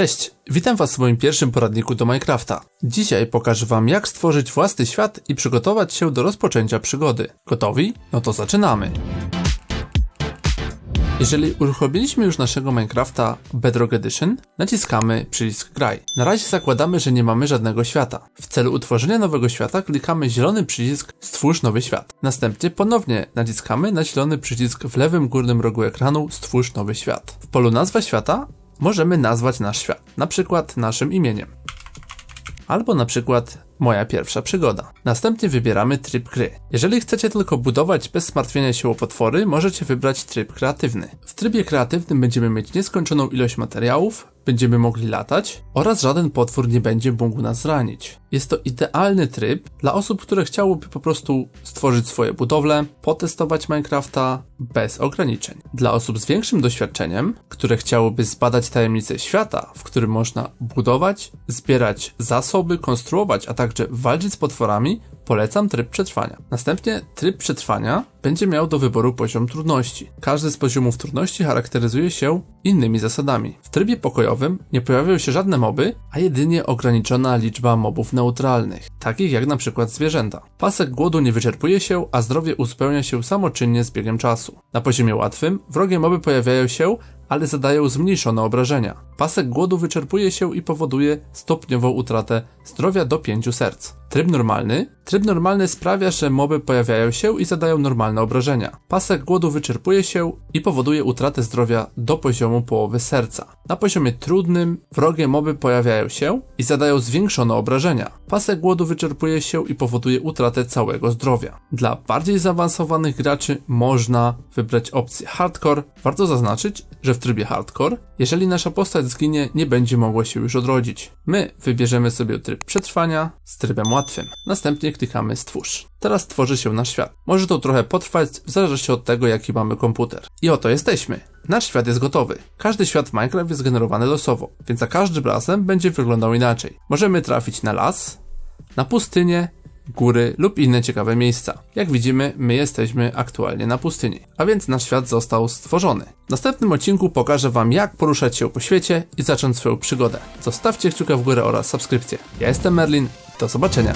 Cześć, witam Was w moim pierwszym poradniku do Minecrafta. Dzisiaj pokażę Wam jak stworzyć własny świat i przygotować się do rozpoczęcia przygody. Gotowi? No to zaczynamy! Jeżeli uruchomiliśmy już naszego Minecrafta Bedrock Edition, naciskamy przycisk Graj. Na razie zakładamy, że nie mamy żadnego świata. W celu utworzenia nowego świata klikamy zielony przycisk Stwórz nowy świat. Następnie ponownie naciskamy na zielony przycisk w lewym górnym rogu ekranu Stwórz nowy świat. W polu nazwa świata możemy nazwać nasz świat, na przykład naszym imieniem. Albo na przykład moja pierwsza przygoda. Następnie wybieramy tryb gry. Jeżeli chcecie tylko budować bez martwienia się o potwory, możecie wybrać tryb kreatywny. W trybie kreatywnym będziemy mieć nieskończoną ilość materiałów, będziemy mogli latać oraz żaden potwór nie będzie mógł nas zranić. Jest to idealny tryb dla osób, które chciałyby po prostu stworzyć swoje budowle, potestować Minecrafta bez ograniczeń. Dla osób z większym doświadczeniem, które chciałyby zbadać tajemnice świata, w którym można budować, zbierać zasoby, konstruować, a także walczyć z potworami, polecam tryb przetrwania. Następnie tryb przetrwania będzie miał do wyboru poziom trudności. Każdy z poziomów trudności charakteryzuje się innymi zasadami. W trybie pokojowym nie pojawiają się żadne moby, a jedynie ograniczona liczba mobów neutralnych, takich jak na przykład zwierzęta. Pasek głodu nie wyczerpuje się, a zdrowie uzupełnia się samoczynnie z biegiem czasu. Na poziomie łatwym wrogie moby pojawiają się, ale zadają zmniejszone obrażenia. Pasek głodu wyczerpuje się i powoduje stopniową utratę zdrowia do 5 serc. Tryb normalny? Tryb normalny sprawia, że moby pojawiają się i zadają normalne obrażenia. Pasek głodu wyczerpuje się i powoduje utratę zdrowia do poziomu połowy serca. Na poziomie trudnym wrogie moby pojawiają się i zadają zwiększone obrażenia. Pasek głodu wyczerpuje się i powoduje utratę całego zdrowia. Dla bardziej zaawansowanych graczy można wybrać opcję hardcore. Warto zaznaczyć, że w trybie hardcore, jeżeli nasza postać zginie, nie będzie mogła się już odrodzić. My wybierzemy sobie tryb przetrwania z trybem łatwym. Następnie klikamy stwórz. Teraz tworzy się nasz świat. Może to trochę potrwać w zależności od tego, jaki mamy komputer. I oto jesteśmy. Nasz świat jest gotowy. Każdy świat w Minecraft jest generowany losowo, więc za każdym razem będzie wyglądał inaczej. Możemy trafić na las, na pustynię, góry lub inne ciekawe miejsca. Jak widzimy, my jesteśmy aktualnie na pustyni, a więc nasz świat został stworzony. W następnym odcinku pokażę Wam, jak poruszać się po świecie i zacząć swoją przygodę. Zostawcie kciuka w górę oraz subskrypcję. Ja jestem Merlin, do zobaczenia.